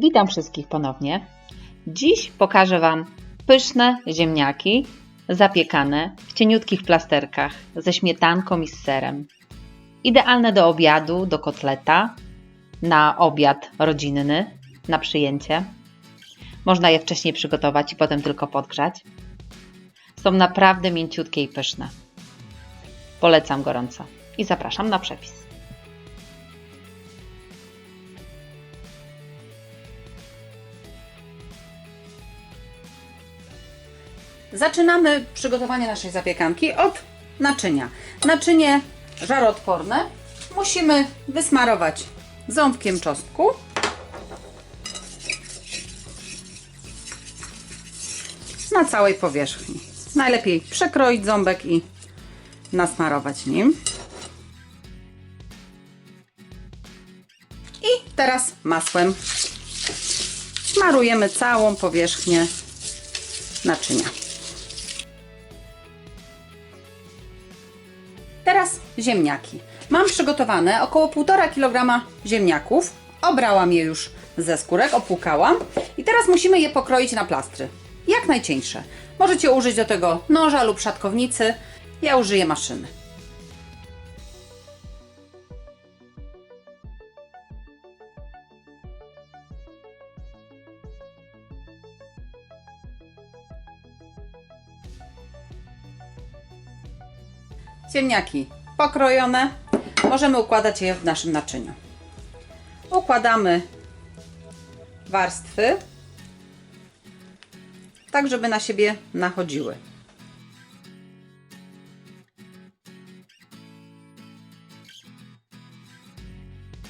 Witam wszystkich ponownie. Dziś pokażę Wam pyszne ziemniaki zapiekane w cieniutkich plasterkach ze śmietanką i z serem. Idealne do obiadu, do kotleta, na obiad rodzinny, na przyjęcie. Można je wcześniej przygotować i potem tylko podgrzać. Są naprawdę mięciutkie i pyszne. Polecam gorąco i zapraszam na przepis. Zaczynamy przygotowanie naszej zapiekanki od naczynia. Naczynie żaroodporne musimy wysmarować ząbkiem czosnku. Na całej powierzchni. Najlepiej przekroić ząbek i nasmarować nim. I teraz masłem smarujemy całą powierzchnię naczynia. Teraz ziemniaki. Mam przygotowane około 1,5 kg ziemniaków. Obrałam je już ze skórek, opłukałam. I teraz musimy je pokroić na plastry. Jak najcieńsze. Możecie użyć do tego noża lub szatkownicy. Ja użyję maszyny. Ziemniaki pokrojone. Możemy układać je w naszym naczyniu. Układamy warstwy, tak żeby na siebie nachodziły.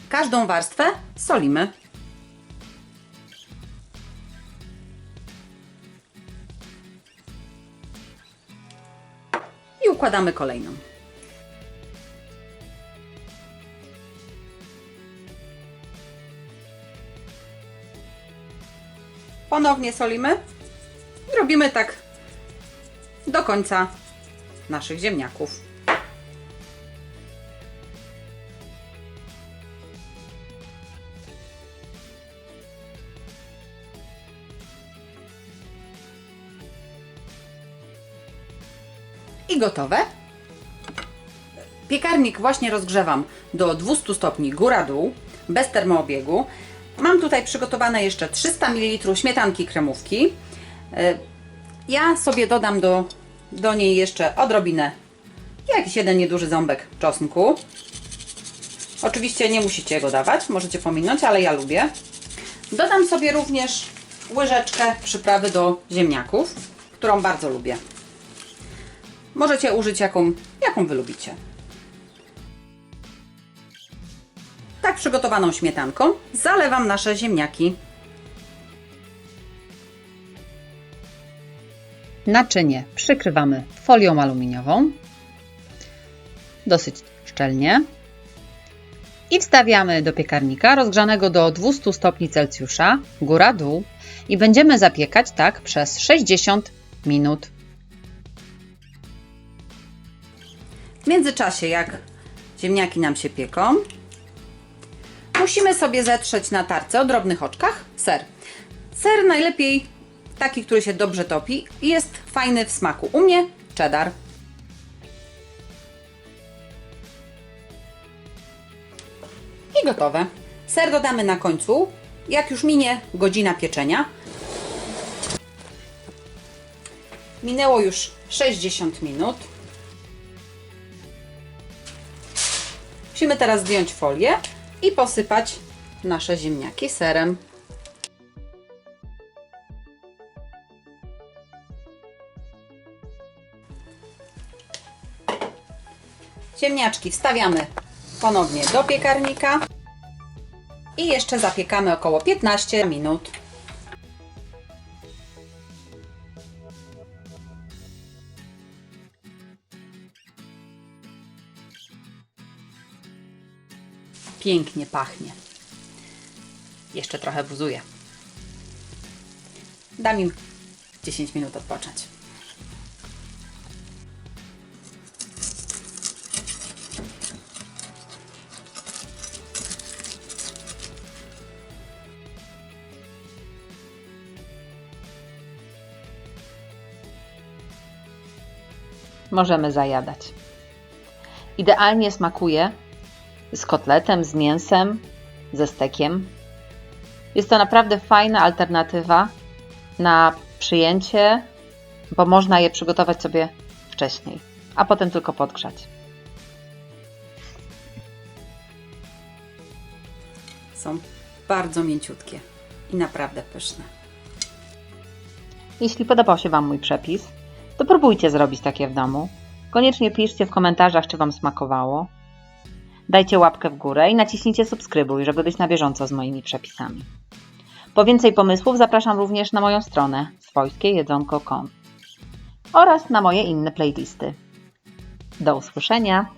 Każdą warstwę solimy. Układamy kolejną. Ponownie solimy. I robimy tak do końca naszych ziemniaków. I gotowe. Piekarnik właśnie rozgrzewam do 200 stopni góra-dół, bez termoobiegu. Mam tutaj przygotowane jeszcze 300 ml śmietanki kremówki. E, Ja sobie dodam do, do niej jeszcze odrobinę, jakiś jeden nieduży ząbek czosnku. Oczywiście nie musicie go dawać, możecie pominąć, ale ja lubię. Dodam sobie również łyżeczkę przyprawy do ziemniaków, którą bardzo lubię. Możecie użyć jaką, jaką Wy lubicie. Tak przygotowaną śmietanką zalewam nasze ziemniaki. Naczynie przykrywamy folią aluminiową, dosyć szczelnie i wstawiamy do piekarnika rozgrzanego do 200 stopni Celsjusza, góra-dół i będziemy zapiekać tak przez 60 minut. Międzyczasie, jak ziemniaki nam się pieką, musimy sobie zetrzeć na tarce o drobnych oczkach ser. Ser najlepiej taki, który się dobrze topi i jest fajny w smaku. U mnie cheddar. I gotowe. Ser dodamy na końcu, jak już minie godzina pieczenia. Minęło już 60 minut. Musimy teraz zdjąć folię i posypać nasze ziemniaki serem. Ziemniaczki wstawiamy ponownie do piekarnika i jeszcze zapiekamy około 15 minut. pięknie pachnie. Jeszcze trochę buzuje. Dam im 10 minut odpocząć. Możemy zajadać. Idealnie smakuje z kotletem, z mięsem, ze stekiem. Jest to naprawdę fajna alternatywa na przyjęcie, bo można je przygotować sobie wcześniej, a potem tylko podgrzać. Są bardzo mięciutkie i naprawdę pyszne. Jeśli podobał się Wam mój przepis, to próbujcie zrobić takie w domu. Koniecznie piszcie w komentarzach, czy Wam smakowało. Dajcie łapkę w górę i naciśnijcie subskrybuj, żeby być na bieżąco z moimi przepisami. Po więcej pomysłów zapraszam również na moją stronę swojskiejedzonko.com oraz na moje inne playlisty. Do usłyszenia!